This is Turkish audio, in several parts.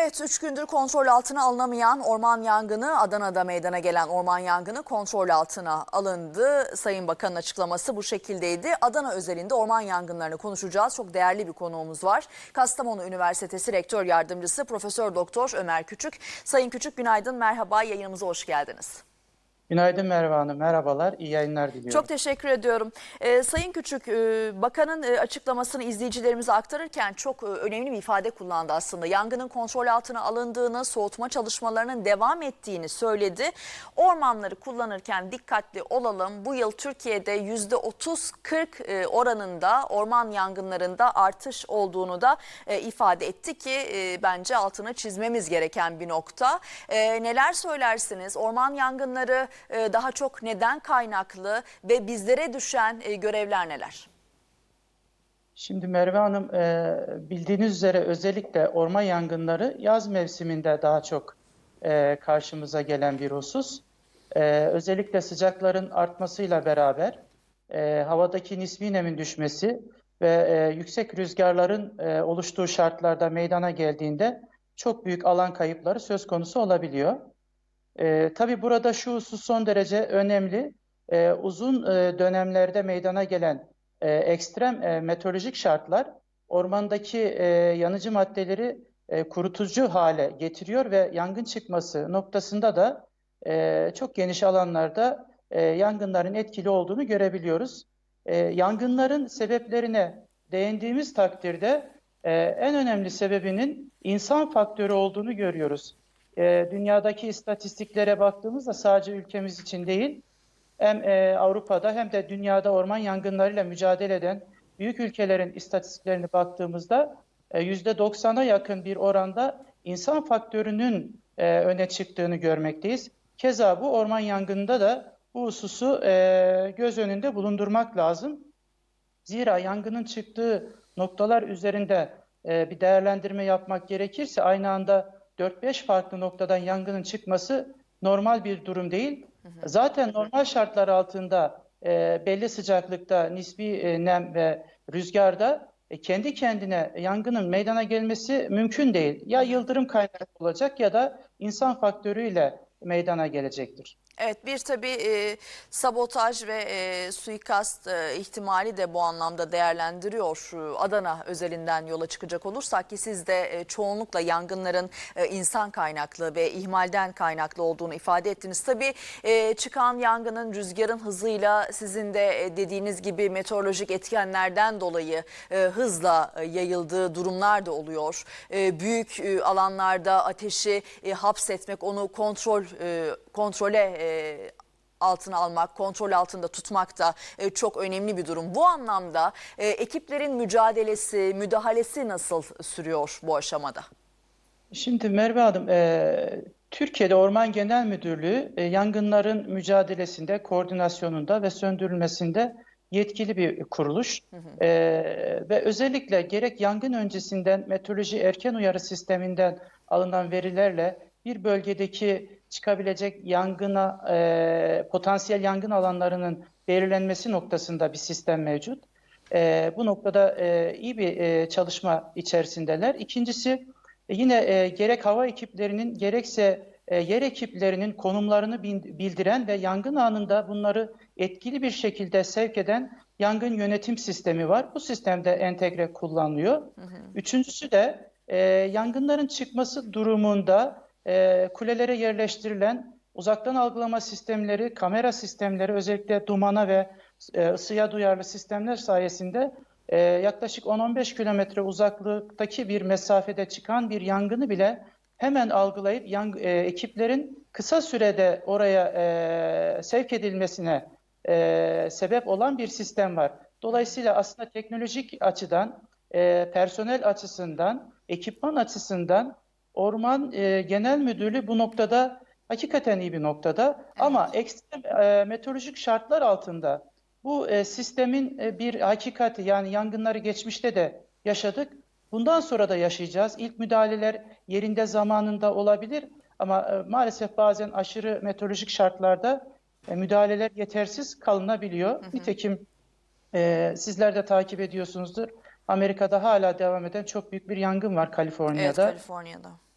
Evet, üç gündür kontrol altına alınamayan orman yangını, Adana'da meydana gelen orman yangını kontrol altına alındı. Sayın Bakan'ın açıklaması bu şekildeydi. Adana özelinde orman yangınlarını konuşacağız. Çok değerli bir konuğumuz var. Kastamonu Üniversitesi Rektör Yardımcısı Profesör Doktor Ömer Küçük. Sayın Küçük günaydın, merhaba, yayınımıza hoş geldiniz. Günaydın Merve Hanım, merhabalar, iyi yayınlar diliyorum. Çok teşekkür ediyorum. Ee, Sayın Küçük, e, bakanın e, açıklamasını izleyicilerimize aktarırken çok e, önemli bir ifade kullandı aslında. Yangının kontrol altına alındığını, soğutma çalışmalarının devam ettiğini söyledi. Ormanları kullanırken dikkatli olalım. Bu yıl Türkiye'de %30-40 e, oranında orman yangınlarında artış olduğunu da e, ifade etti ki e, bence altını çizmemiz gereken bir nokta. E, neler söylersiniz? Orman yangınları e, daha çok neden kaynaklı ve bizlere düşen e, görevler neler? Şimdi Merve Hanım, e, bildiğiniz üzere özellikle orman yangınları yaz mevsiminde daha çok e, karşımıza gelen bir husus. Özellikle sıcakların artmasıyla beraber havadaki nispi nemin düşmesi ve yüksek rüzgarların e, oluştuğu şartlarda meydana geldiğinde çok büyük alan kayıpları söz konusu olabiliyor. E, tabii burada şu husus son derece önemli. E, uzun e, dönemlerde meydana gelen e, ekstrem e, meteorolojik şartlar ormandaki e, yanıcı maddeleri e, kurutucu hale getiriyor ve yangın çıkması noktasında da e, çok geniş alanlarda e, yangınların etkili olduğunu görebiliyoruz. E, yangınların sebeplerine değindiğimiz takdirde e, en önemli sebebinin insan faktörü olduğunu görüyoruz. E, dünyadaki istatistiklere baktığımızda sadece ülkemiz için değil, hem e, Avrupa'da hem de dünyada orman yangınlarıyla mücadele eden büyük ülkelerin istatistiklerine baktığımızda e, %90'a yakın bir oranda insan faktörünün e, öne çıktığını görmekteyiz. Keza bu orman yangınında da bu hususu e, göz önünde bulundurmak lazım. Zira yangının çıktığı noktalar üzerinde e, bir değerlendirme yapmak gerekirse aynı anda 4-5 farklı noktadan yangının çıkması normal bir durum değil. Zaten normal şartlar altında e, belli sıcaklıkta nispi e, nem ve rüzgarda e, kendi kendine yangının meydana gelmesi mümkün değil. Ya yıldırım kaynaklı olacak ya da insan faktörüyle meydana gelecektir. Evet bir tabii e, sabotaj ve e, suikast e, ihtimali de bu anlamda değerlendiriyor. Şu Adana özelinden yola çıkacak olursak ki siz de e, çoğunlukla yangınların e, insan kaynaklı ve ihmalden kaynaklı olduğunu ifade ettiniz. Tabii e, çıkan yangının rüzgarın hızıyla sizin de e, dediğiniz gibi meteorolojik etkenlerden dolayı e, hızla e, yayıldığı durumlar da oluyor. E, büyük e, alanlarda ateşi e, hapsetmek, onu kontrol e, kontrole e, altına almak, kontrol altında tutmak da e, çok önemli bir durum. Bu anlamda e, ekiplerin mücadelesi, müdahalesi nasıl sürüyor bu aşamada? Şimdi Merve Hanım, e, Türkiye'de Orman Genel Müdürlüğü e, yangınların mücadelesinde, koordinasyonunda ve söndürülmesinde yetkili bir kuruluş. E, ve özellikle gerek yangın öncesinden meteoroloji erken uyarı sisteminden alınan verilerle bir bölgedeki çıkabilecek yangına, e, potansiyel yangın alanlarının belirlenmesi noktasında bir sistem mevcut. E, bu noktada e, iyi bir e, çalışma içerisindeler. İkincisi e, yine e, gerek hava ekiplerinin gerekse e, yer ekiplerinin konumlarını bildiren ve yangın anında bunları etkili bir şekilde sevk eden yangın yönetim sistemi var. Bu sistemde entegre kullanılıyor. Üçüncüsü de e, yangınların çıkması durumunda e, kulelere yerleştirilen uzaktan algılama sistemleri, kamera sistemleri özellikle dumana ve e, ısıya duyarlı sistemler sayesinde e, yaklaşık 10-15 kilometre uzaklıktaki bir mesafede çıkan bir yangını bile hemen algılayıp yang- e, ekiplerin kısa sürede oraya e, sevk edilmesine e, sebep olan bir sistem var. Dolayısıyla aslında teknolojik açıdan, e, personel açısından, ekipman açısından Orman e, Genel Müdürlüğü bu noktada hakikaten iyi bir noktada. Ama ekstrem e, meteorolojik şartlar altında bu e, sistemin e, bir hakikati yani yangınları geçmişte de yaşadık. Bundan sonra da yaşayacağız. İlk müdahaleler yerinde zamanında olabilir ama e, maalesef bazen aşırı meteorolojik şartlarda e, müdahaleler yetersiz kalınabiliyor. Nitekim e, sizler de takip ediyorsunuzdur. Amerika'da hala devam eden çok büyük bir yangın var Evet, Kaliforniya'da.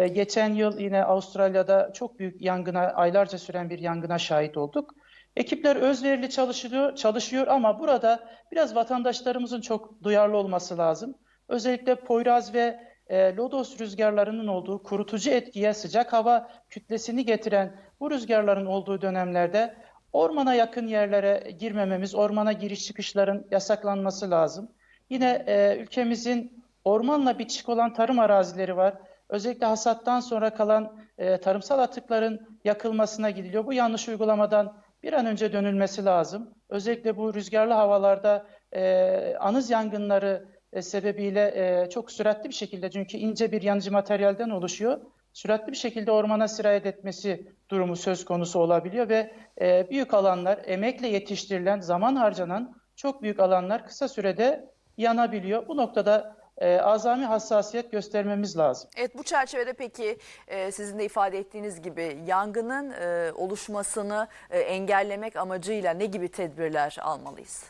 E, geçen yıl yine Avustralya'da çok büyük yangına, aylarca süren bir yangına şahit olduk. Ekipler özverili çalışıyor, çalışıyor ama burada biraz vatandaşlarımızın çok duyarlı olması lazım. Özellikle Poyraz ve e, Lodos rüzgarlarının olduğu kurutucu etkiye sıcak hava kütlesini getiren bu rüzgarların olduğu dönemlerde ormana yakın yerlere girmememiz, ormana giriş çıkışların yasaklanması lazım. Yine e, ülkemizin ormanla bitişik olan tarım arazileri var. Özellikle hasattan sonra kalan e, tarımsal atıkların yakılmasına gidiliyor. Bu yanlış uygulamadan bir an önce dönülmesi lazım. Özellikle bu rüzgarlı havalarda e, anız yangınları e, sebebiyle e, çok süratli bir şekilde çünkü ince bir yanıcı materyalden oluşuyor. Süratli bir şekilde ormana sirayet etmesi durumu söz konusu olabiliyor ve e, büyük alanlar emekle yetiştirilen, zaman harcanan çok büyük alanlar kısa sürede yanabiliyor. Bu noktada e, azami hassasiyet göstermemiz lazım. Evet bu çerçevede peki e, sizin de ifade ettiğiniz gibi yangının e, oluşmasını e, engellemek amacıyla ne gibi tedbirler almalıyız?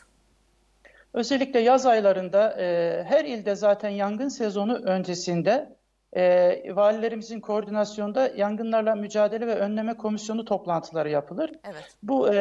Özellikle yaz aylarında e, her ilde zaten yangın sezonu öncesinde e, valilerimizin koordinasyonunda yangınlarla mücadele ve önleme komisyonu toplantıları yapılır. Evet. Bu e,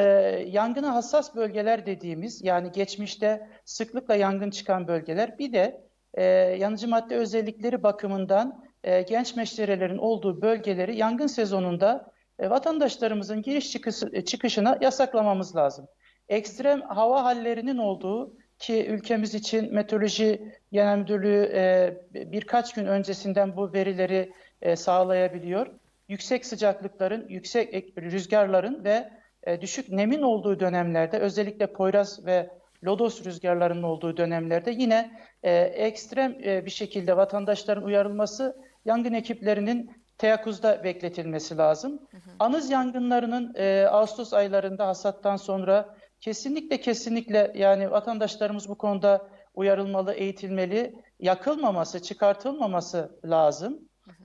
yangına hassas bölgeler dediğimiz yani geçmişte sıklıkla yangın çıkan bölgeler bir de e, yanıcı madde özellikleri bakımından e, genç meşrelerin olduğu bölgeleri yangın sezonunda e, vatandaşlarımızın giriş çıkışı, çıkışına yasaklamamız lazım. Ekstrem hava hallerinin olduğu ki ülkemiz için Meteoroloji Genel Müdürlüğü e, birkaç gün öncesinden bu verileri e, sağlayabiliyor. Yüksek sıcaklıkların, yüksek ek- rüzgarların ve e, düşük nemin olduğu dönemlerde özellikle Poyraz ve Lodos rüzgarlarının olduğu dönemlerde yine e, ekstrem e, bir şekilde vatandaşların uyarılması yangın ekiplerinin teyakkuzda bekletilmesi lazım. Anız yangınlarının e, Ağustos aylarında hasattan sonra kesinlikle kesinlikle yani vatandaşlarımız bu konuda uyarılmalı, eğitilmeli, yakılmaması, çıkartılmaması lazım.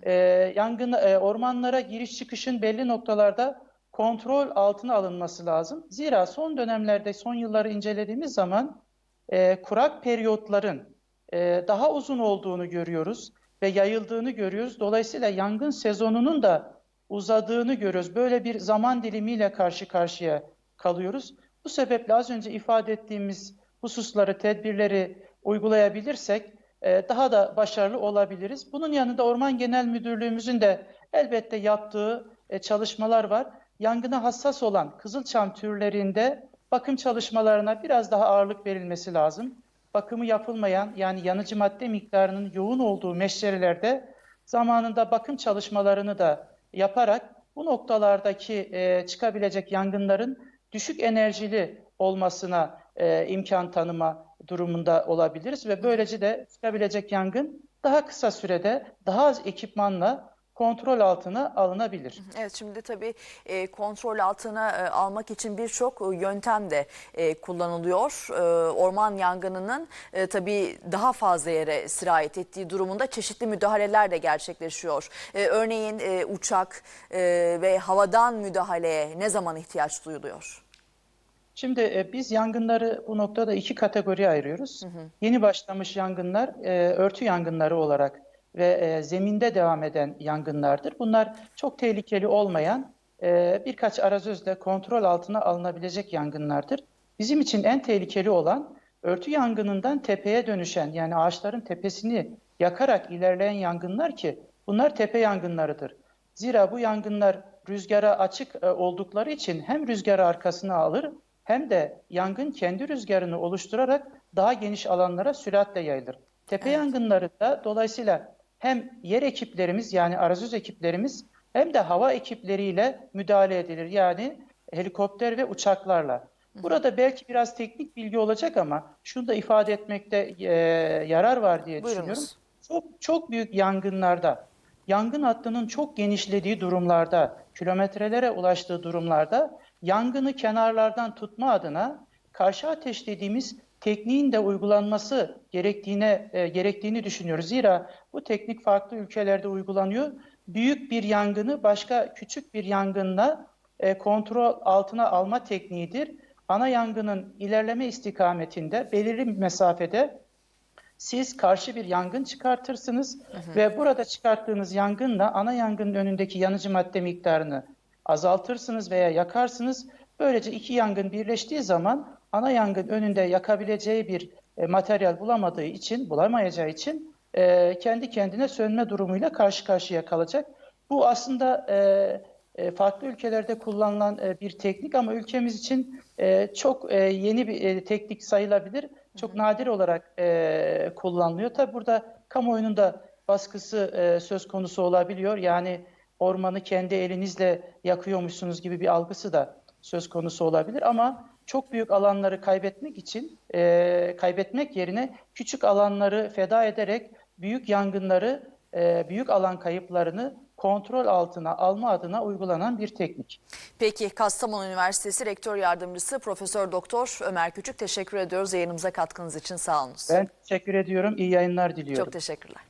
E, yangın e, ormanlara giriş çıkışın belli noktalarda kontrol altına alınması lazım. Zira son dönemlerde, son yılları incelediğimiz zaman e, kurak periyotların e, daha uzun olduğunu görüyoruz ve yayıldığını görüyoruz. Dolayısıyla yangın sezonunun da uzadığını görüyoruz. Böyle bir zaman dilimiyle karşı karşıya kalıyoruz. Bu sebeple az önce ifade ettiğimiz hususları, tedbirleri uygulayabilirsek e, daha da başarılı olabiliriz. Bunun yanında Orman Genel Müdürlüğümüzün de elbette yaptığı e, çalışmalar var. Yangına hassas olan kızılçam türlerinde bakım çalışmalarına biraz daha ağırlık verilmesi lazım. Bakımı yapılmayan yani yanıcı madde miktarının yoğun olduğu meşrelerde zamanında bakım çalışmalarını da yaparak bu noktalardaki e, çıkabilecek yangınların düşük enerjili olmasına e, imkan tanıma durumunda olabiliriz ve böylece de çıkabilecek yangın daha kısa sürede daha az ekipmanla kontrol altına alınabilir. Evet şimdi tabii e, kontrol altına e, almak için birçok e, yöntem de e, kullanılıyor. E, orman yangınının e, tabii daha fazla yere sirayet ettiği durumunda çeşitli müdahaleler de gerçekleşiyor. E, örneğin e, uçak e, ve havadan müdahaleye ne zaman ihtiyaç duyuluyor? Şimdi e, biz yangınları bu noktada iki kategoriye ayırıyoruz. Yeni başlamış yangınlar e, örtü yangınları olarak ve e, zeminde devam eden yangınlardır. Bunlar çok tehlikeli olmayan e, birkaç arazözle kontrol altına alınabilecek yangınlardır. Bizim için en tehlikeli olan örtü yangınından tepeye dönüşen yani ağaçların tepesini yakarak ilerleyen yangınlar ki bunlar tepe yangınlarıdır. Zira bu yangınlar rüzgara açık e, oldukları için hem rüzgarı arkasına alır hem de yangın kendi rüzgarını oluşturarak daha geniş alanlara süratle yayılır. Tepe Evet. yangınlarında dolayısıyla hem yer ekiplerimiz yani arazöz ekiplerimiz hem de hava ekipleriyle müdahale edilir. Yani helikopter ve uçaklarla. Burada belki biraz teknik bilgi olacak ama şunu da ifade etmekte e, yarar var diye düşünüyorum. Buyurunuz. Çok çok büyük yangınlarda, yangın hattının çok genişlediği durumlarda, kilometrelere ulaştığı durumlarda yangını kenarlardan tutma adına karşı ateş dediğimiz tekniğin de uygulanması gerektiğine e, gerektiğini düşünüyoruz. Zira bu teknik farklı ülkelerde uygulanıyor. Büyük bir yangını başka küçük bir yangınla e, kontrol altına alma tekniğidir. Ana yangının ilerleme istikametinde belirli bir mesafede Siz karşı bir yangın çıkartırsınız ve burada çıkarttığınız yangınla ana yangının önündeki yanıcı madde miktarını azaltırsınız veya yakarsınız. Böylece iki yangın birleştiği zaman ana yangın önünde yakabileceği bir e, materyal bulamadığı için, bulamayacağı için e, kendi kendine sönme durumuyla karşı karşıya kalacak. Bu aslında e, farklı ülkelerde kullanılan e, bir teknik ama ülkemiz için e, çok e, yeni bir e, teknik sayılabilir. Çok nadir olarak e, kullanılıyor. Tabi burada kamuoyunun da baskısı e, söz konusu olabiliyor. Yani ormanı kendi elinizle yakıyormuşsunuz gibi bir algısı da söz konusu olabilir. Ama çok büyük alanları kaybetmek için e, kaybetmek yerine küçük alanları feda ederek büyük yangınları, e, büyük alan kayıplarını kontrol altına alma adına uygulanan bir teknik. Peki Kastamonu Üniversitesi Rektör Yardımcısı Profesör Doktor Ömer Küçük teşekkür ediyoruz yayınımıza katkınız için sağ olunuz. Ben teşekkür ediyorum. İyi yayınlar diliyorum. Çok teşekkürler.